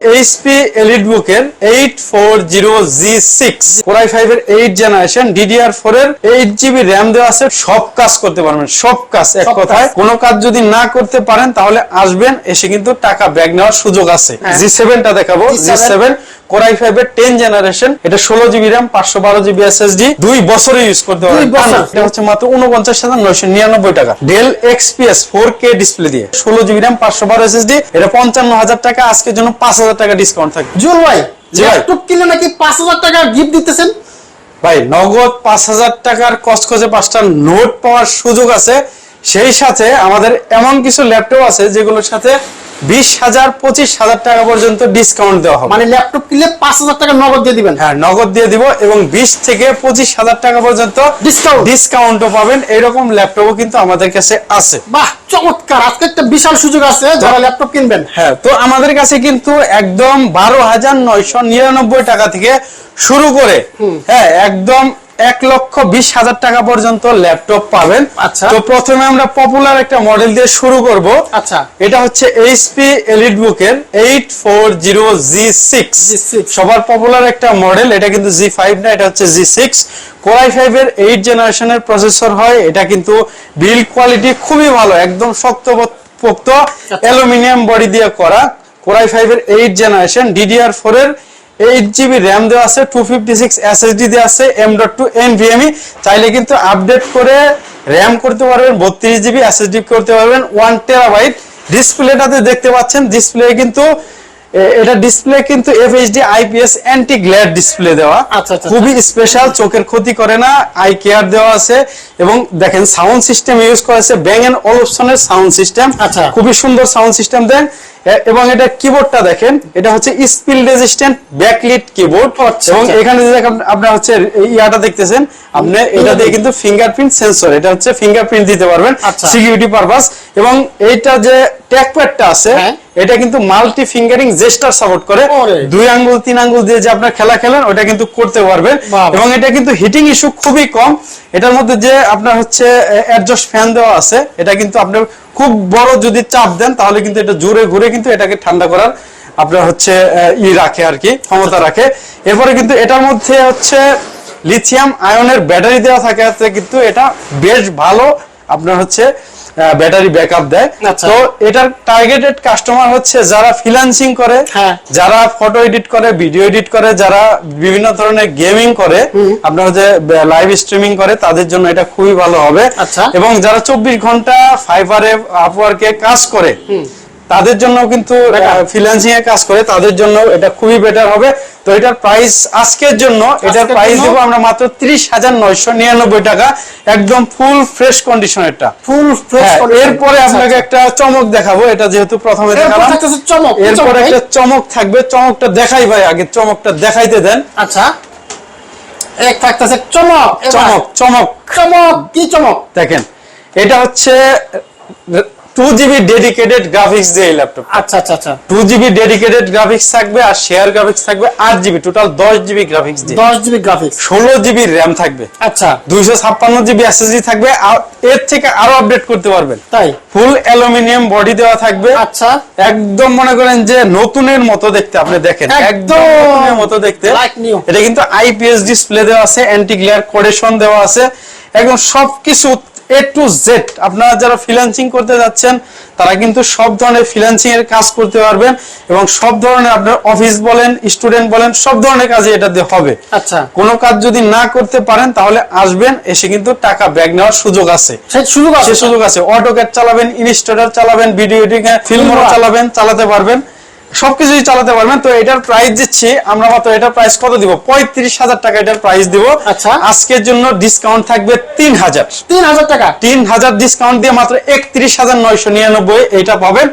HP elite বুকের eight four zero G six core i five এর eight generation DDR four এর eight GB RAM দেওয়া আছে। সব কাজ করতে পারবেন সব কাজ এক কথায়। কোনো কাজ যদি না করতে পারেন তাহলে আসবেন এসে কিন্তু টাকা ব্যাগ নেওয়ার সুযোগ আছে। হ্যাঁ। জি সেভেনটা দেখাবো G seven core i five এর টেন জেনারেশন এটা ষোলো জিবি র্যাম পাঁচশো বারো জিবি এসএসডি দুই বছরে ইউজ করতে পারবেন। এটা হচ্ছে মাত্র উনপঞ্চাশ হাজার নয়শো নিরানব্বই টাকা। Dell XPS four K display দিয়ে ষোলো জিবি র্যাম পাঁচশো বারো এসএসডি এটা পঞ্চান্ন হাজার টাকা আজকের জন্য পাঁচ হাজার টাকা ডিসকাউন্ট থাকবে। জুল ভাই ল্যাপটপ কিনে নাকি পাঁচ হাজার টাকা গিফট দিতেছেন? ভাই নগদ পাঁচ হাজার টাকার পাঁচটা নোট পাওয়ার সুযোগ আছে। সেই সাথে আমাদের এমন কিছু ল্যাপটপ আছে যেগুলোর সাথে বিশ হাজার পঁচিশ হাজার টাকা পর্যন্ত ডিসকাউন্ট দেওয়া হবে। মানে ল্যাপটপ কিনলে পাঁচ হাজার টাকা নগদ দিয়ে দিবেন। হ্যাঁ নগদ দিয়ে দিব এবং বিশ থেকে পঁচিশ হাজার টাকা পর্যন্ত Discount। ডিসকাউন্টও পাবেন। এরকম ল্যাপটপও কিন্তু আমাদের কাছে আছে। বাহ চমৎকার! আজকে একটা বিশাল সুযোগ আছে যারা ল্যাপটপ কিনবেন। হ্যাঁ তো আমাদের কাছে কিন্তু একদম বারো হাজার নয়শো নিরানব্বই টাকা থেকে শুরু করে হ্যাঁ একদম এক লক্ষ বিশ হাজার টাকা পর্যন্ত ল্যাপটপ পাবেন। আচ্ছা। তো প্রথমে আমরা পপুলার একটা মডেল দিয়ে শুরু করব। আচ্ছা। এটা হচ্ছে এইচপি এলিট বুকের eight four zero G six সবার পপুলার একটা মডেল এটা কিন্তু জি ফাইভ না এটা হচ্ছে G six core i five এর এইট জেনারেশনের প্রসেসর হয় এটা কিন্তু বিল্ড কোয়ালিটি খুবই ভালো একদম শক্ত পোক্ত অ্যালুমিনিয়াম বডি দিয়ে করা। কোরাই ফাইভ এর এইট জেনারেশন ডিডিআর ফোর এর এইট জিবি র্যাম দেওয়া আছে টু ফিফটি সিক্স এসএসডি দেওয়া আছে এম ডট টু এনভিএমই চাইলে কিন্তু আপডেট করে র্যাম করতে পারবেন বত্রিশ জিবি এসএসডি করতে পারবেন ওয়ান টেরাবাইট ডিসপ্লেটাতে দেখতে পাচ্ছেন। ডিসপ্লে কিন্তু এটা ডিসপ্লে কিন্তু FHD IPS anti glare display দেওয়া। আচ্ছা, আচ্ছা, খুবই স্পেশাল চোখের ক্ষতি করে না আই কেয়ার দেওয়া আছে। এবং দেখেন সাউন্ড সিস্টেম ইউজ করা আছে ব্যাং এন্ড অলপশনের সাউন্ড সিস্টেম আচ্ছা। খুবই সুন্দর সাউন্ড সিস্টেম দেন। এবং এটা কিবোর্ডটা দেখেন এটা হচ্ছে স্পিল রেজিস্ট্যান্ট ব্যাকলিট কিবোর্ড আচ্ছা, এবং আচ্ছা। এখানে যে দেখেন আপনার হচ্ছে ইয়াটা দেখতেছেন আপনি এটা দিয়ে কিন্তু ফিঙ্গারপ্রিন্ট সেন্সর এটা হচ্ছে ফিঙ্গারপ্রিন্ট দিতে পারবেন আচ্ছা। সিকিউরিটি পারপাস এবং এইটা যে ট্যাগপ্যাডটা আছে হ্যাঁ। এটা কিন্তু মাল্টি ফিঙ্গারিং জেস্টার সাপোর্ট করে দুই আঙ্গুল তিন আঙ্গুল দিয়ে যে আপনার খেলা খেলেন ওটা কিন্তু করতে পারবেন। এবং এটা কিন্তু হিটিং ইস্যু খুবই কম। এটার মধ্যে যে আপনার হচ্ছে অ্যাডজাস্ট ফ্যান দেওয়া আছে এটা কিন্তু আপনার খুব বড় যদি চাপ দেন তাহলে কিন্তু এটা জোরে ঘুরে কিন্তু এটাকে ঠান্ডা করার আপনার হচ্ছে ই রাখে আর কি ক্ষমতা রাখে। এরপরে কিন্তু এটার মধ্যে হচ্ছে লিথিয়াম আয়নের ব্যাটারি দেওয়া থাকে আছে কিন্তু এটা বেশ ভালো আপনার হচ্ছে ব্যাটারি ব্যাকআপ দেয় আচ্ছা। তো এটার টার্গেটেড কাস্টমার হচ্ছে যারা ফ্রিল্যান্সিং করে হ্যাঁ। যারা ফটো এডিট করে ভিডিও এডিট করে যারা বিভিন্ন ধরনের গেমিং করে আপনার যে লাইভ স্ট্রিমিং করে তাদের জন্য এটা খুবই ভালো হবে আচ্ছা। এবং যারা চব্বিশ ঘণ্টা ফাইবারে আপওয়ার্কে কাজ করে তাদের জন্য কিন্তু ফ্রিল্যান্সিং এ কাজ করে তাদের জন্য এটা খুবই বেটার হবে। তো এটার প্রাইস আজকের জন্য এটার প্রাইস? দেবো আমরা মাত্র ত্রিশ হাজার নয়শো নিরানব্বই টাকা একদম ফুল ফ্রেশ কন্ডিশনেরটা ফুল ফ্রেশ এরপরে আপনাকে একটা চমক দেখাবো এটা যেহেতু প্রথমে দেখালাম। চমক এরপরে? একটা চমক থাকবে চমকটা দেখাই ভাই আগে চমকটা দেখাইতে দেন। আচ্ছা। এক থাকতেছে চমক চমক চমক। চমক কি চমক? দেখেন এটা হচ্ছে টু জিবি ডেডিকেটেড গ্রাফিক্স দিয়ে ল্যাপটপ আচ্ছা আচ্ছা আচ্ছা। টু জিবি ডেডিকেটেড গ্রাফিক্স থাকবে আর শেয়ার গ্রাফিক্স থাকবে আট জিবি টোটাল দশ জিবি গ্রাফিক্স দিয়ে। দশ জিবি গ্রাফিক্স ষোলো জিবি র্যাম থাকবে। আচ্ছা। দুইশো ছাপ্পান্ন জিবি এসএসডি থাকবে আর এর থেকে আরও আপডেট করতে পারবেন। তাই? ফুল অ্যালুমিনিয়াম বডি দেওয়া থাকবে। আচ্ছা। একদম মনে করেন যে নতুনের মতো দেখতে আপনি দেখেন। একদম। নতুনের মতো দেখতে। এটা কিন্তু আইপিএস ডিসপ্লে দেওয়া আছে অ্যান্টি গ্লেয়ার কোডেশন দেওয়া আছে। একদম সবকিছু এ টু জেড আপনারা যারা ফ্রিল্যান্সিং করতে যাচ্ছেন তারা কিন্তু সব ধরনের ফ্রিল্যান্সিং এর কাজ করতে পারবেন এবং সব ধরনের আপনার অফিস বলেন স্টুডেন্ট বলেন সব ধরনের কাজে এটা দিয়ে হবে। আচ্ছা। কোনো কাজ যদি না করতে পারেন তাহলে আসবেন এসে কিন্তু টাকা ব্যাগ নেওয়ার সুযোগ আছে। সুযোগ আছে। সুযোগ আছে। অটোক্যাড চালাবেন ইনস্টলার চালাবেন ভিডিও এডিটিং ফিল্ম চালাবেন চালাতে পারবেন। সবকিছুই চালাতে পারবেন। তো এটার প্রাইস দিচ্ছি আমরা মাত্র এটার প্রাইস কত দিব? পঁয়ত্রিশ হাজার টাকা এটার প্রাইস দিব। আচ্ছা। আজকের জন্য ডিসকাউন্ট থাকবে তিন হাজার। তিন হাজার টাকা? তিন হাজার ডিসকাউন্ট দিয়ে মাত্র একত্রিশ হাজার নয়শো নিরানব্বই এটা পাবেন।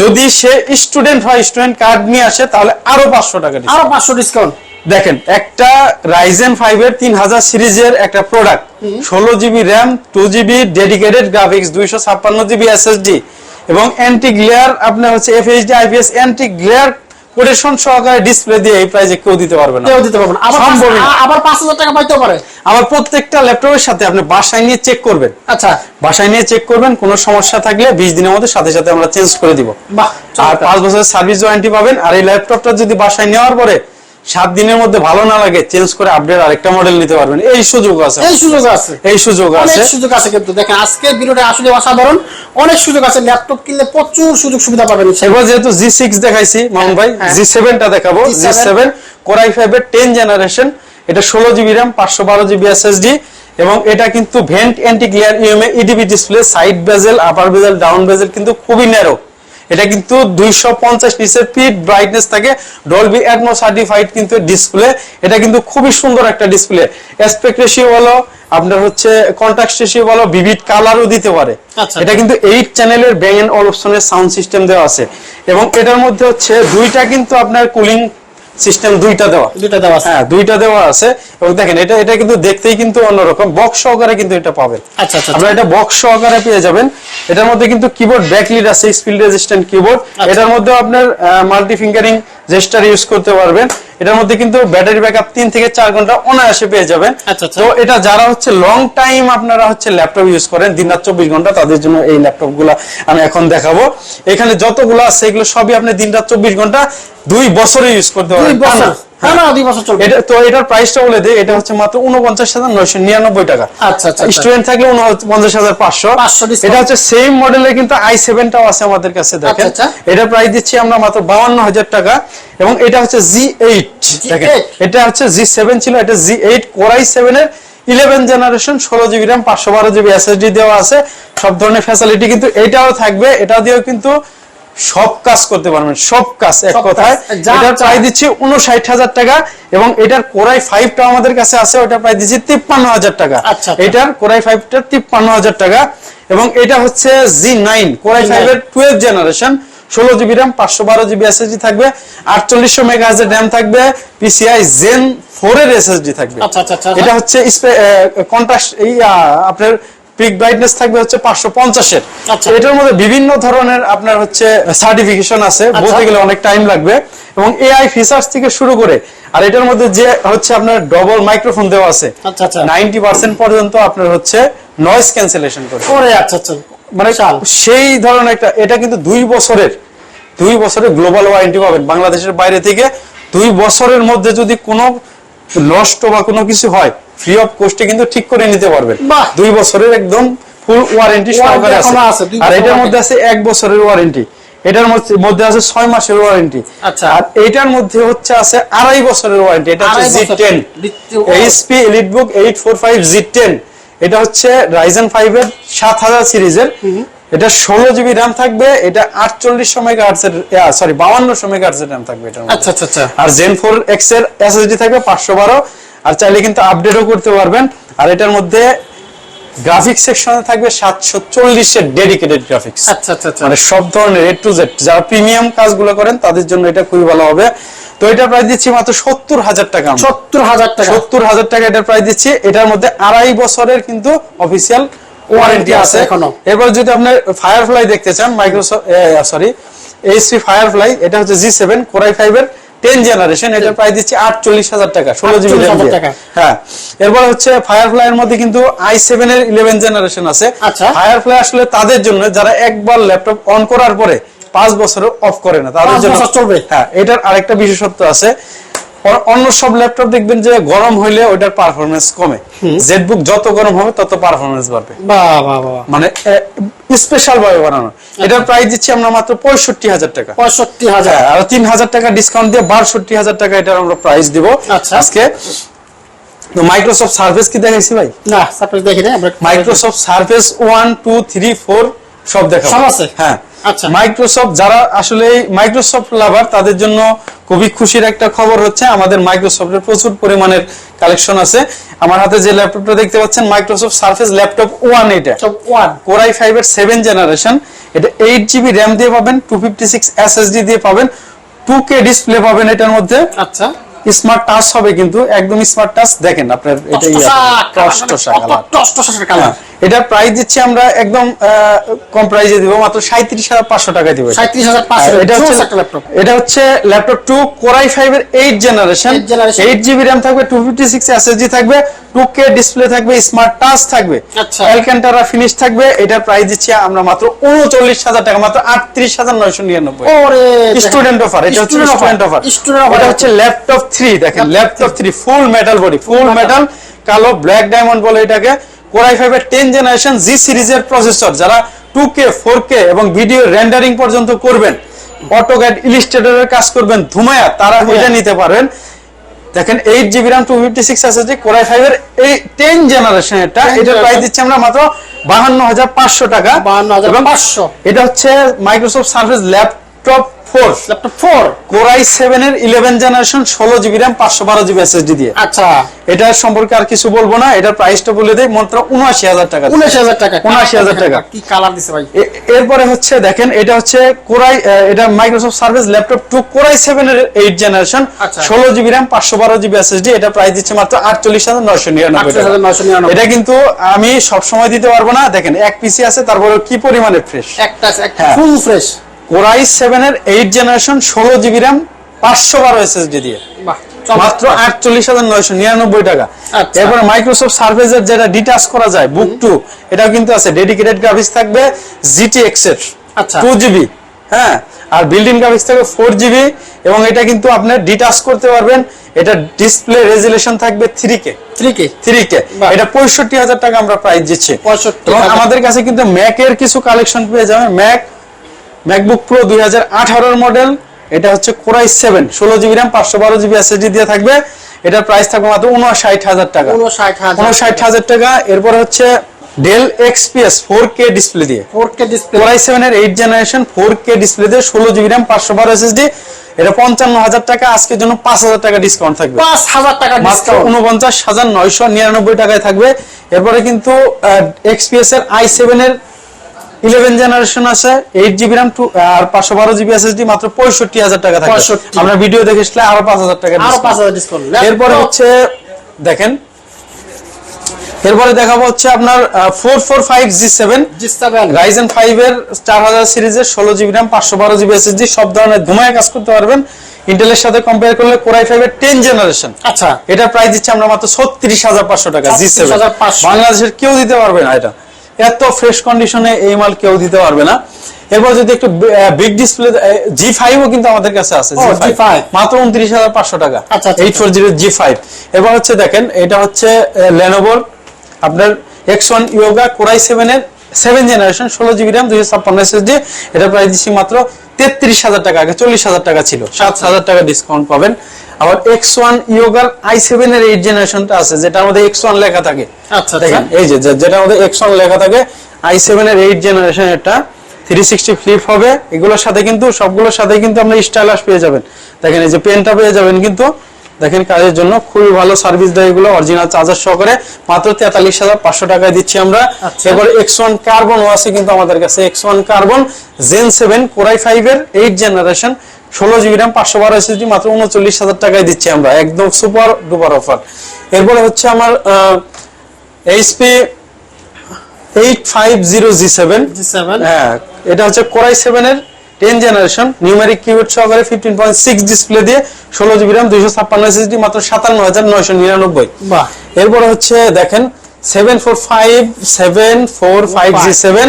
যদি সে স্টুডেন্ট হয় স্টুডেন্ট কার্ড নিয়ে আসে তাহলে আরও পাঁচশো টাকা। আরও পাঁচশো ডিসকাউন্ট দেখেন একটা রাইজেন ফাইভ এর তিন হাজার সিরিজের একটা প্রোডাক্ট ষোলো GB RAM two GB dedicated graphics দুইশো ছাপ্পান্ন জিবি এসএসডি এবং অ্যান্টি গ্লেয়ার আপনার হচ্ছে FHD IPS anti glare quotation সহকারে ডিসপ্লে দিয়ে এই প্রাইজে কেউ দিতে পারবে না। কেউ দিতে সম্ভবই না। আবার পাঁচ হাজার টাকা পাইতে পারে। আবার প্রত্যেকটা ল্যাপটপের সাথে আপনি বাসায় নিয়ে চেক করবেন। আচ্ছা। বাসায় নিয়ে চেক করবেন কোনো সমস্যা থাকলে বিশ দিনের মধ্যে সাথে সাথে আমরা চেঞ্জ করে দিব। আর চমৎকার। পাঁচ বছরের সার্ভিস ওয়ারেন্টি পাবেন আর এই ল্যাপটপটা যদি বাসায় নেওয়ার পরে সাত দিনের মধ্যে ভালো না লাগে চেঞ্জ করে আপডেট আরেকটা মডেল নিতে পারবেন। এই সুযোগ আছে এই সুযোগ আছে। এই সুযোগ আছে। সুযোগ আছে কিন্তু। দেখেন আজকে ভিডিওটা আসলে অসাধারণ। অনেক সুযোগ আছে ল্যাপটপ কিনলে প্রচুর সুযোগ সুবিধা পাবেন এবার যেহেতু জি সিক্স দেখাইছি মামুন ভাই হ্যাঁ। জি সেভেনটা দেখাবো। G seven core i five এর টেন জেনারেশন এটা ষোলো জিবি র্যাম পাঁচশো বারো জিবি এসএসডি এবং এটা কিন্তু vent anti glare UMA EDB display side bezel upper bezel down bezel কিন্তু খুবই ন্যারো এটা কিন্তু দুইশো পঞ্চাশ নিচের ফিট ব্রাইটনেস থাকে। ডলবি অ্যাটমো সার্টিফাইড কিন্তু ডিসপ্লে এটা কিন্তু খুবই সুন্দর একটা ডিসপ্লে অ্যাসপেক্ট রেশিও বলো আপনার হচ্ছে কন্ট্রাক্ট রেশিও বলো ভিভিড কালারও দিতে পারে। আচ্ছা। এটা কিন্তু এইট চ্যানেলের ব্যাং অল অপশনের সাউন্ড সিস্টেম দেওয়া আছে। এবং এটার মধ্যে হচ্ছে দুইটা কিন্তু আপনার কুলিং সিস্টেম দুইটা দেওয়া। দুইটা দেওয়া হ্যাঁ দুইটা দেওয়া আছে। এবং দেখেন এটা এটা কিন্তু দেখতেই কিন্তু অন্যরকম। বক্স সহকারে কিন্তু এটা পাবেন। আচ্ছা আচ্ছা আপনারা এটা বক্স সহকারে পেয়ে যাবেন। এটার মধ্যে কিন্তু কিবোর্ড ব্যাকলিড আছে স্পিড রেজিস্ট্যান্ট কিবোর্ড আচ্ছা। এটার মধ্যে আপনার মাল্টি ফিঙ্গারিং জেস্টার ইউজ করতে পারবেন। এটার মধ্যে কিন্তু ব্যাটারি ব্যাকআপ তিন থেকে চার ঘণ্টা অনায়াসে পেয়ে যাবেন। আচ্ছা, আচ্ছা। তো এটা যারা হচ্ছে লং টাইম আপনারা হচ্ছে ল্যাপটপ ইউজ করেন দিন রাত চব্বিশ ঘণ্টা তাদের জন্য এই ল্যাপটপগুলা আমি এখন দেখাবো। এখানে যতগুলো আছে এগুলো সবই আপনি দিন রাত চব্বিশ ঘণ্টা দুই বছরে ইউজ করতে পারবেন। হ্যাঁ। না দুই বছর চলবে। এটা তো এটার প্রাইসটা বলে দিই এটা হচ্ছে মাত্র টাকা। আচ্ছা, আচ্ছা, আচ্ছা। স্টুডেন্ট থাকলে উনপঞ্চাশ হাজার পাঁচশো। 500 এটা হচ্ছে সেম কিন্তু আছে আমাদের কাছে দেখেন। এটা প্রাইস দিচ্ছি আমরা মাত্র বাউান্ন হাজার টাকা এবং এটা হচ্ছে জি এইট দেখেন। এটা হচ্ছে ছিল এটা G eight core i seven এর ইলেভেন জেনারেশন ষোলো জিবি র্যাম পাঁচশো বারো জিবি এসএসডি দেওয়া আছে। সব ধরনের ফ্যাসিলিটি কিন্তু এটাও থাকবে এটা দিয়েও কিন্তু সব কাজ করতে পারবেন সব কাজ এক কথায় এটার চায়। দিচ্ছি উনষাট হাজার টাকা এবং এটার কোরাই ফাইভটা আমাদের কাছে আছে ওটা প্রায় দিচ্ছি তিপ্পান্ন হাজার টাকা আচ্ছা, আচ্ছা। এটার কোরাই ফাইভটা তিপ্পান্ন হাজার টাকা এবং এটা হচ্ছে জি নাইন কোরাই ফাইভের টুয়েলভ জেনারেশন ষোলো জিবি র্যাম পাঁচশো বারো জিবি এসএসডি থাকবে আটচল্লিশশো মেগা হাজার র্যাম থাকবে পিসিআই জেন ফোর এর এস এসএসডি থাকবে আচ্ছা, আচ্ছা। এটা হচ্ছে কন্ট্রাস্ট এই আপনার পিক ব্রাইটনেস থাকবে হচ্ছে পাঁচশো পঞ্চাশের আচ্ছা। এটার মধ্যে বিভিন্ন ধরনের আপনার হচ্ছে সার্টিফিকেশন আছে আচ্ছা। বলতে গেলে অনেক টাইম লাগবে এবং এআই ফিচার্স থেকে শুরু করে আর এটার মধ্যে যে হচ্ছে আপনার ডবল মাইক্রোফোন দেওয়া আছে আচ্ছা, আচ্ছা। নাইনটি পার্সেন্ট পর্যন্ত আপনার হচ্ছে নয়েজ ক্যান্সেলেশন করে আচ্ছা আচ্ছা মানে সেই ধরনের একটা এটা কিন্তু দুই বছরের দুই বছরের গ্লোবাল ওয়ারেন্টি পাবেন বাংলাদেশের বাইরে থেকে দুই বছরের মধ্যে যদি কোনো নষ্ট বা কোনো কিছু হয় ফ্রি অফ কস্টে কিন্তু ঠিক করে নিতে পারবেন। দুই বছরের একদম ফুল ওয়ারেন্টি সহকারে আছে। আর এটার মধ্যে আছে এক বছরের ওয়ারেন্টি এটার মধ্যে- আছে ছয় মাসের ওয়ারেন্টি আচ্ছা। আর এটার মধ্যে হচ্ছে আছে আড়াই বছরের ওয়ারেন্টি এটা হচ্ছে G. Ten HP EliteBook eight four five G ten এটা হচ্ছে রাইজেন ফাইভ এর সাত হাজার সিরিজের। এটা ষোলো জিবি র্যাম থাকবে এটা আটচল্লিশশো মেগা হার্টসের সরি বাউান্নশো মেগা হার্টসের র্যাম থাকবে মধ্যে। আচ্ছা আচ্ছা আচ্ছা। আর জেন ফোর এক্সের এসএসডি থাকবে পাঁচশো বারো আর চাইলে কিন্তু আপডেটও করতে পারবেন। আর এটার মধ্যে সেকশনে থাকবে সাতশো চল্লিশের ডেডিকেটেড গ্রাফিক্স আচ্ছা আচ্ছা আচ্ছা। মানে সব ধরনের এ টু জেড যারা প্রিমিয়াম কাজগুলো করেন তাদের জন্য এটা খুবই ভালো হবে। তো এটা প্রাইস দিচ্ছি মাত্র সত্তর হাজার টাকা সত্তর হাজার টাকা। সত্তর হাজার টাকা এটার প্রাইস দিচ্ছি। এটার মধ্যে আড়াই বছরের কিন্তু অফিসিয়াল ওয়ারেন্টি আছে এখনও। এবার যদি আপনার ফায়ারফ্লাই দেখতে চান মাইক্রোসফট সরি এইচপি ফায়ারফ্লাই এটা হচ্ছে G seven core i five এর টেন জেনারেশন এটার প্রাইস দিচ্ছি আটচল্লিশ হাজার টাকা ষোলো জিবি 48,000 টাকা। হ্যাঁ এরপর হচ্ছে ফায়ারফ্লাই এর মধ্যে কিন্তু আই সেভেন এর ইলেভেন জেনারেশন আছে আচ্ছা। ফায়ারফ্লাই আসলে তাদের জন্য যারা একবার ল্যাপটপ অন করার পরে পাঁচ বছর অফ করে না তাদের জন্য চলবে। হ্যাঁ এটার আরেকটা বিশেষত্ব আছে অন্য সব ল্যাপটপ দেখবেন যে গরম হইলে ওইটার পারফরমেন্স কমে। জেটবুক যত গরম হবে তত পারফরমেন্স বাড়বে। মানে স্পেশাল ভাবে বানানো। এটার প্রাইস দিচ্ছি আমরা মাত্র পঁয়ষট্টি হাজার টাকা। পঁয়ষট্টি হাজার। হ্যাঁ, আর তিন হাজার টাকা ডিসকাউন্ট দিয়ে বাষট্টি হাজার টাকা এটার আমরা প্রাইস দিব। আচ্ছা। আজকে তো মাইক্রোসফট সার্ভিস কি দেখাইছি ভাই? না সারপ্রাইজ দেখি না Microsoft Surface one two three four সব দেখা সব আছে? হ্যাঁ। আচ্ছা। মাইক্রোসফট যারা আসলে মাইক্রোসফট লাভার তাদের জন্য খুবই খুশির একটা খবর হচ্ছে আমাদের মাইক্রোসফটের প্রচুর পরিমাণের কালেকশন আছে। আমার হাতে যে ল্যাপটপটা দেখতে পাচ্ছেন মাইক্রোসফট সার্ফেস ল্যাপটপ ওয়ান এটা। কোরাই ফাইভ এর সেভেন জেনারেশন এটা এইট জিবি র্যাম দিয়ে পাবেন টু ফিফটি সিক্স এসএসডি দিয়ে পাবেন টু কে ডিসপ্লে পাবেন এটার মধ্যে। আচ্ছা। স্মার্ট টাচ হবে কিন্তু একদম স্মার্ট টাচ দেখেন আপনার এটা টসটসা কালার, কালার। হ্যাঁ, প্রাইস দিচ্ছি আমরা একদম কম প্রাইসে দিব মাত্র সাঁত্রিশ হাজার পাঁচশো টাকা দিব এটা। সাঁত্রিশ হাজার এটা হচ্ছে ল্যাপটপ এটা হচ্ছে laptop two core i five এর eight generation 8 generation। Eight GB RAM থাকবে টু ফিফটি সিক্স এসএসডি থাকবে টু কে ডিসপ্লে থাকবে স্মার্ট টাচ থাকবে আচ্ছা। অ্যালকান্টারা ফিনিশ থাকবে এটার প্রাইস দিচ্ছি আমরা মাত্র উনচল্লিশ হাজার টাকা মাত্র আটত্রিশ হাজার নয়শো নিরানব্বই। ওরে স্টুডেন্ট অফার এটা হচ্ছে Student offer, স্টুডেন্ট অফার এটা হচ্ছে ল্যাপটপ থ্রি দেখেন laptop three full metal body full metal কালো ব্ল্যাক ডায়মন্ড বলে এটাকে। কোরাই টেন জেনারেশন জি সিরিজের প্রসেসর যারা টু কে ফোর কে এবং ভিডিও রেন্ডারিং পর্যন্ত করবেন অটোক্যাড ইলিস্ট্রেটরের কাজ করবেন ধুমায়া তারা এটা নিতে পারবেন। দেখেন eight GB RAM two fifty six SSD core i five এর এই টেন জেনারেশন এটা 10 এটার প্রাইস। দিচ্ছি আমরা মাত্র বাহান্ন হাজার পাঁচশো টাকা বাহান্ন হাজার পাঁচশো এটা হচ্ছে Microsoft Surface laptop four laptop four core i seven এর ইলেভেন জেনারেশন ষোলো জিবি র্যাম পাঁচশো বারো জিবি এসএসডি দিয়ে। আচ্ছা। এটার সম্পর্কে আর কিছু বলব না এটার প্রাইসটা বলে দেয় মাত্র উনআশি হাজার টাকা উনিশ হাজার টাকা। 79,000 টাকা। কি কালার দিছে ভাই? এরপরে হচ্ছে দেখেন এটা হচ্ছে কোরাই এটা Microsoft Surface laptop two core i seven এর এইট জেনারেশন আচ্ছা। ষোলো জিবি র্যাম পাঁচশো বারো জিবি এসএসডি এটা প্রাইস দিচ্ছে মাত্র আটচল্লিশ হাজার নয়শো নিরানব্বই টাকা। 48,999 এটা কিন্তু আমি সব সময় দিতে পারব না। দেখেন এক পিসি আছে তারপরে কি পরিমাণে ফ্রেশ একটা। Full fresh core i seven এর এইট জেনারেশন ষোলো জিবি র্যাম পাঁচশো বারো এসএসডি দিয়ে। মাত্র আটচল্লিশ হাজার নয়শো নিরানব্বই টাকা। আচ্ছা। এরপরে মাইক্রোসফট সার্ফেসের যেটা ডিটাচ করা যায় বুক টু এটাও কিন্তু আছে। ডেডিকেটেড গ্রাফিক্স থাকবে জিটি এক্সের আচ্ছা। Two GB. হ্যাঁ আর বিল্ডিং গ্রাফিক্স থাকবে ফোর জিবি এবং এটা কিন্তু আপনি ডিটাচ করতে পারবেন। এটা ডিসপ্লে রেজুলেশন থাকবে three K three K three K এটা পঁয়ষট্টি হাজার টাকা আমরা প্রাইস দিচ্ছি। 65,000 এবং আমাদের কাছে কিন্তু ম্যাক এর কিছু কালেকশন পেয়ে যাবেন। ম্যাক ম্যাকবুক প্রো দুই হাজার মডেল এটা হচ্ছে কোরাই সেভেন ষোলো জিবি র্যাম পাঁচশো বারো জিবি এসএসডি দিয়ে থাকবে। এটার প্রাইস থাকবে মাত্র উনষাট হাজার টাকা। উনষাট হাজার টাকা। এরপরে হচ্ছে Dell XPS four K display দিয়ে। Four K display core i seven এর eight generation four K display দিয়ে ষোলো জিবি র্যাম পাঁচশো বারো এসএসডি এটা পঞ্চান্ন হাজার টাকা আজকের জন্য পাঁচ হাজার টাকা ডিসকাউন্ট থাকবে। পাঁচ হাজার টাকা মাত্র উনপঞ্চাশ হাজার নয়শো নিরানব্বই টাকায় থাকবে। এরপরে কিন্তু এক্সপিএস এর আই সেভেন এর ইলেভেন জেনারেশন আছে এইট জিবি র্যাম টু আর পাঁচশো বারো জিবি এসএসডি মাত্র পঁয়ষট্টি হাজার টাকা 65 আমরা ভিডিও দেখে আসলে আরও পাঁচ হাজার টাকা আরও পাঁচ হাজার ডিসকাউন্ট এরপরে হচ্ছে দেখেন। এরপরে দেখাবো হচ্ছে আপনার four four five G seven G seven Ryzen five এর চার হাজার সিরিজের ষোলো জিবি র্যাম পাঁচশো বারো জিবি এসএসডি সব ধরনের ধুমায় কাজ করতে পারবেন। ইন্টেলের সাথে কম্পেয়ার করলে কোরাই ফাইভ এর টেন জেনারেশন আচ্ছা। এটার প্রাইস দিচ্ছি আমরা মাত্র ছত্রিশ হাজার পাঁচশো টাকা জি সেভেন 36,500 বাংলাদেশের কেউ দিতে পারবে না এটা। এত ফ্রেশ কন্ডিশনে এই মাল কেউ দিতে পারবে না। এরপর যদি একটু বিগ ডিসপ্লে জি ফাইভও কিন্তু আমাদের কাছে আছে জি ফাইভ মাত্র উনত্রিশ হাজার পাঁচশো টাকা। Eight four zero G five এবার হচ্ছে দেখেন এটা হচ্ছে লেনোভোর আপনার X one Yoga core i seven এর সেভেন জেনারেশন ষোলো জিবি র্যাম দুইশো ছাপ্পান্ন এসএসডি এটা প্রাইস দিচ্ছি মাত্র তেত্রিশ হাজার টাকা আগে চল্লিশ হাজার টাকা ছিল। সাত হাজার টাকা ডিসকাউন্ট পাবেন। আবার এক্স ওয়ান ইয়োগার আই সেভেন এর এইট জেনারেশনটা আছে যেটা আমাদের এক্স ওয়ান লেখা থাকে। আচ্ছা, দেখেন এই যে যেটা আমাদের এক্স ওয়ান লেখা থাকে আই সেভেন এর এইট জেনারেশন এটা থ্রি সিক্সটি ফ্লিপ হবে এগুলোর সাথে কিন্তু সবগুলোর সাথে কিন্তু আপনি স্টাইলাস পেয়ে যাবেন। দেখেন এই যে পেনটা পেয়ে যাবেন কিন্তু দেখেন কাজের জন্য খুবই ভালো সার্ভিস দেয় এগুলো অরিজিনাল চার্জার সহকারে। মাত্র তেতাল্লিশ হাজার পাঁচশো টাকায় দিচ্ছি আমরা। আচ্ছা। এবার এক্স ওয়ান কার্বন আছে কিন্তু আমাদের কাছে। X one carbon gen seven core i five এর এইট জেনারেশন ষোলো জিবি র্যাম পাঁচশো বারো এসএসডি মাত্র উনচল্লিশ হাজার টাকায় দিচ্ছি আমরা। একদম সুপার ডুপার অফার এরপরে হচ্ছে আমার HP eight five zero G seven হ্যাঁ এটা হচ্ছে কোরাই সেভেনের টেন জেনারেশন নিউমেরিক কিবোর্ড সহকারে ফিফটিন পয়েন্ট সিক্স ডিসপ্লে দিয়ে ষোলো জিবি র্যাম দুইশো ছাপ্পান্ন এসএসডি মাত্র সাতান্ন হাজার নয়শো নিরানব্বই। এরপরে হচ্ছে দেখেন seven four five seven four five G seven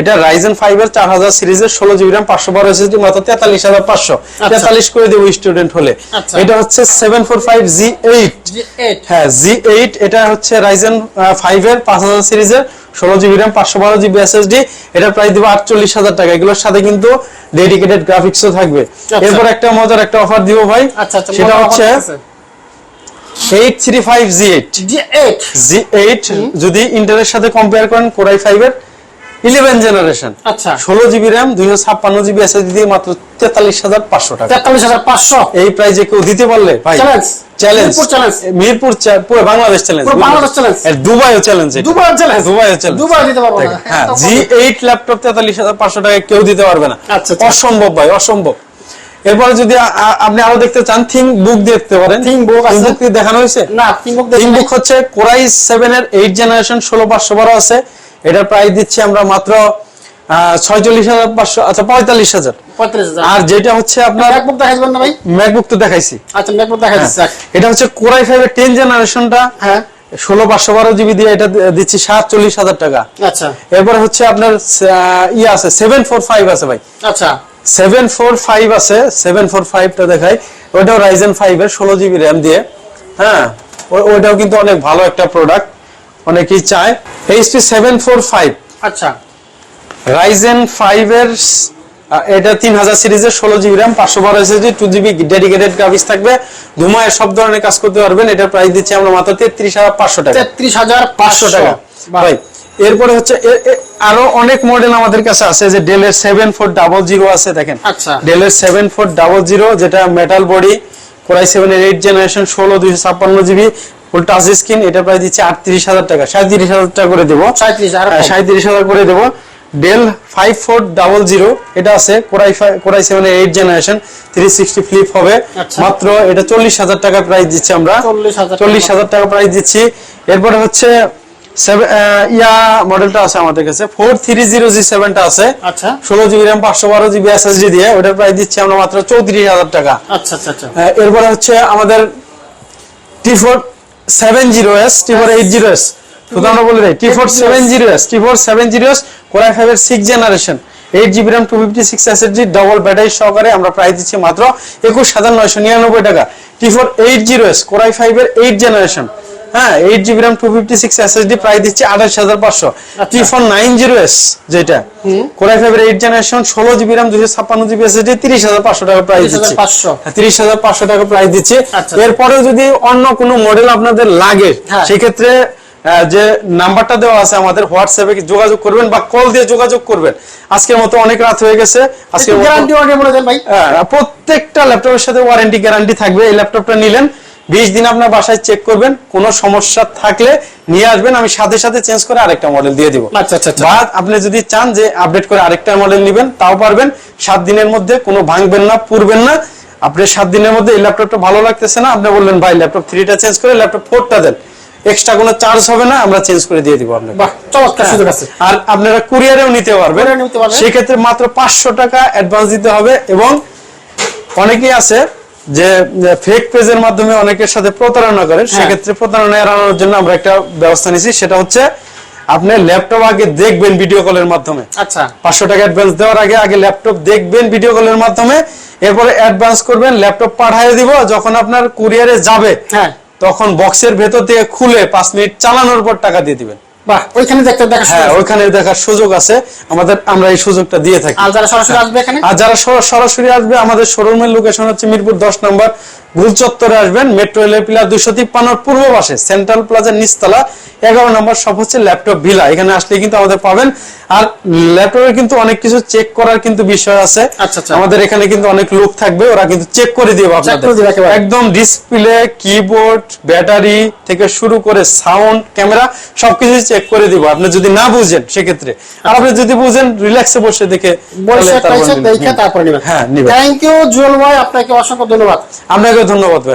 এটা রাইজেন ফাইভ এর চার হাজার সিরিজের ষোলো জিবি র্যাম পাঁচশো বারো এসএসডি মাত্র তেতাল্লিশ হাজার পাঁচশো। তেতাল্লিশ করে দেবো স্টুডেন্ট হলে। আচ্ছা। এটা হচ্ছে seven four five G eight হ্যাঁ জি এইট এটা হচ্ছে রাইজেন ফাইভ এর পাঁচ হাজার সিরিজের ষোলো জিবি র্যাম পাঁচশো বারো জিবি এসএসডি এটা প্রাইস দেবো আটচল্লিশ হাজার টাকা। এগুলোর সাথে কিন্তু ডেডিকেটেড গ্রাফিক্সও থাকবে। এরপর একটা মজার একটা অফার দিব ভাই। আচ্ছা আচ্ছা সেটা হচ্ছে eight three five G eight G eight যদি ইন্টারের সাথে কম্পেয়ার করেন কোরাই ফাইভ এর ইলেভেন জেনারেশন আচ্ছা। ষোলো জিবি র্যাম দুইশো ছাপ্পান্ন জিবি এসএসডি দিয়ে মাত্র তেতাল্লিশ হাজার পাঁচশো টাকা। তেতাল্লিশ হাজার পাঁচশো? এই প্রাইজে কেউ দিতে পারলে ভাই Challenge। Challenge Mirpur challenge। Mirpur চা- পুরো বাংলাদেশ চ্যালেঞ্জ বাংলাদেশ challenge। দুবাইও চ্যালেঞ্জ দুবার চ্যালেঞ্জ দুবাইও চ্যালেঞ্জ দুবার দিতে পারব না। হ্যাঁ জি এইট ল্যাপটপ তেতাল্লিশ হাজার পাঁচশো টাকা কেউ দিতে পারবে না। আচ্ছা, আচ্ছা। অসম্ভব ভাই অসম্ভব। এরপরে যদি আপনি আরও দেখতে চান থিং বুক দেখতে পারেন। আছে। ThinkBook দেখানো হয়েছে? না থিং বুক হচ্ছে কোরাই সেভেন এর এইট জেনারেশন ষোলো পাঁচশো বারো আছে। এটার প্রাইস দিচ্ছি আমরা মাত্র ছয়চল্লিশ হাজার পাঁচশো আচ্ছা পঁয়তাল্লিশ হাজার। আর যেটা হচ্ছে আপনার ম্যাকবুক না ভাই? ম্যাকবুক তো দেখাইছি। আচ্ছা ম্যাকবুক হ্যাঁ। এটা হচ্ছে কোরাই ফাইভের টেন জেনারেশনটা হ্যাঁ। ষোলো পাঁচশো বারো জিবি দিয়ে এটা দিচ্ছি সাতচল্লিশ হাজার টাকা। আচ্ছা। এরপরে হচ্ছে আপনার ইয়ে আছে সেভেন ফোর ফাইভ আছে ভাই। আচ্ছা। সেভেন ফোর ফাইভ আছে সেভেন ফোর ফাইভটা দেখাই। ওইটাও রাইজেন ফাইভ এর ষোলো জিবি র্যাম দিয়ে। হ্যাঁ ওইটাও কিন্তু অনেক ভালো একটা প্রোডাক্ট অনেকেই চায়। এইচপি সেভেন ফোর ফাইভ আচ্ছা। রাইজেন ফাইভ এর এটা তিন হাজার সিরিজের ষোলো জিবি র্যাম পাঁচশো বারো SSD two GB dedicated graphics থাকবে। ধুমায় সব ধরনের কাজ করতে পারবেন। এটার প্রাইস দিচ্ছি আমরা মাত্র তেত্রিশ হাজার পাঁচশো টাকা। তেত্রিশ হাজার পাঁচশো টাকা। ভাই এরপরে হচ্ছে আরও অনেক মডেল আমাদের কাছে আছে যে ডেলের সেভেন ফোর ডাবল জিরো আছে দেখেন। আচ্ছা। ডেলের সেভেন ফোর ডাবল জিরো যেটা metal body core i seven এর এইট জেনারেশন ষোলো দুইশো ছাপ্পান্ন জিবি ফুল টাচ স্ক্রিন এটা প্রায় দিচ্ছে আটত্রিশ হাজার টাকা। সাঁত্রিশ হাজার টাকা করে দেবো। সাঁত্রিশ হাজার হ্যাঁ, হাজার করে দেবো। Dell five four double zero এটা আছে core i core i seven eight generation three sixty flip হবে। আচ্ছা। মাত্র এটা চল্লিশ হাজার টাকা প্রাইস দিচ্ছি আমরা। চল্লিশ হাজার টাকা। প্রাইস দিচ্ছি। এরপরে হচ্ছে ইয়া মডেলটা আছে আমাদের কাছে। ফোর থ্রি জিরো জি সেভেনটা আছে। আচ্ছা। ষোলো জিবি র্যাম পাঁচশো বারো জিবি এসএসডি দিয়ে ওটার প্রাইস দিচ্ছি আমরা মাত্র চৌত্রিশ হাজার টাকা। আচ্ছা আচ্ছা আচ্ছা। এরপরে হচ্ছে আমাদের T four seven zero S T four eight zero S শুধু আমরা বলে T four seven zero S T four seven zero S core i five এর six generation eight GB RAM two fifty six SSD double battery সহকারে আমরা price দিচ্ছি মাত্র একুশ হাজার নয়শো নিরানব্বই টাকা। T four eight zero S core i five এর এইট জেনারেশন হ্যাঁ eight GB RAM two fifty six SSD price দিচ্ছি আঠাশ হাজার পাঁচশো। T four nine zero S যেটা। Core i five eight generation ষোলো জিবি র্যাম দুশো ছাপ্পান্ন জিবি এসএসডি তিরিশ হাজার পাঁচশো টাকা প্রাইস দিচ্ছি। তিরিশ হাজার পাঁচশো। টাকা প্রাইস দিচ্ছি। আচ্ছা। এরপরেও যদি অন্য কোনো মডেল আপনাদের লাগে হ্যাঁ। সেক্ষেত্রে যে নাম্বারটা দেওয়া আছে আমাদের হোয়াটসঅ্যাপে যোগাযোগ করবেন বা কল দিয়ে যোগাযোগ করবেন। আজকের মতো অনেক রাত হয়ে গেছে। হ্যাঁ, প্রত্যেকটা ল্যাপটপের সাথে ওয়ারেন্টি গ্যারান্টি থাকবে। এই ল্যাপটপটা নিলেন বিশ দিন আপনার বাসায় চেক করবেন কোনো সমস্যা থাকলে নিয়ে আসবেন আমি সাথে সাথে চেঞ্জ করে আরেকটা মডেল দিয়ে দিব। আচ্ছা আচ্ছা আচ্ছা। বা আপনি যদি চান যে আপডেট করে আরেকটা মডেল নেবেন তাও পারবেন। সাত দিনের মধ্যে কোনো ভাঙবেন না পুরবেন না। আপনি সাত দিনের মধ্যে এই ল্যাপটপটা ভালো লাগতেছে না আপনি বললেন ভাই ল্যাপটপ থ্রিটা চেঞ্জ করে ল্যাপটপ ফোরটা দেন। এক্সট্রা কোনো চার্জ হবে না আমরা চেঞ্জ করে দিয়ে দিব আপনাকে। বাহ চমৎকার সুযোগ আছে। আর আপনারা কুরিয়ারেও নিতে পারবেন। নিতে পারবেন। সেক্ষেত্রে মাত্র পাঁচশো টাকা অ্যাডভান্স দিতে হবে এবং অনেকেই আছে যে ফেক পেজের মাধ্যমে অনেকের সাথে প্রতারণা করে হ্যাঁ। সেক্ষেত্রে প্রতারণা এড়ানোর জন্য আমরা একটা ব্যবস্থা নিয়েছি সেটা হচ্ছে আপনি ল্যাপটপ আগে দেখবেন ভিডিও কলের মাধ্যমে। আচ্ছা। পাঁচশো টাকা অ্যাডভান্স দেওয়ার আগে আগে ল্যাপটপ দেখবেন ভিডিও কলের মাধ্যমে। এরপরে অ্যাডভান্স করবেন ল্যাপটপ পাঠিয়ে দিব। যখন আপনার কুরিয়ারে যাবে হ্যাঁ। তখন বক্সের ভেতর থেকে খুলে পাঁচ মিনিট চালানোর পর টাকা দিয়ে দিবেন। বাহ ওইখানে দেখতে দেখা হ্যাঁ ওইখানে দেখার সুযোগ আছে। আমাদের আমরা এই সুযোগটা দিয়ে থাকি। আর যারা সরাসরি আসবে এখানে? আর যারা সরাসরি আসবে আমাদের শোরুমের লোকেশন হচ্ছে মিরপুর দশ নম্বর ভুল চত্বরে আসবেন। মেট্রো রেলের পিলার দুইশো তিপ্পান্নর পূর্ব পাশে সেন্ট্রাল প্লাজার নিচতলা। এগারো নম্বর সব হচ্ছে ল্যাপটপ ভিলা এখানে আসলে কিন্তু আমাদের পাবেন। আর ল্যাপটপের কিন্তু অনেক কিছু চেক করার কিন্তু বিষয় আছে। আচ্ছা, আচ্ছা। আমাদের এখানে কিন্তু অনেক লোক থাকবে ওরা কিন্তু চেক করে দিবে আপনাদের। একদম ডিসপ্লে কিবোর্ড ব্যাটারি থেকে শুরু করে সাউন্ড ক্যামেরা সবকিছু চেক করে দিব। আপনি যদি না বুঝেন সেক্ষেত্রে। আর আপনি যদি বুঝেন রিল্যাক্সে বসে দেখে নেবেন। হ্যাঁ। থ্যাংক ইউ জুয়েল ভাই আপনাকে অসংখ্য ধন্যবাদ। আপনাকে ধন্যবাদ ভাইয়া।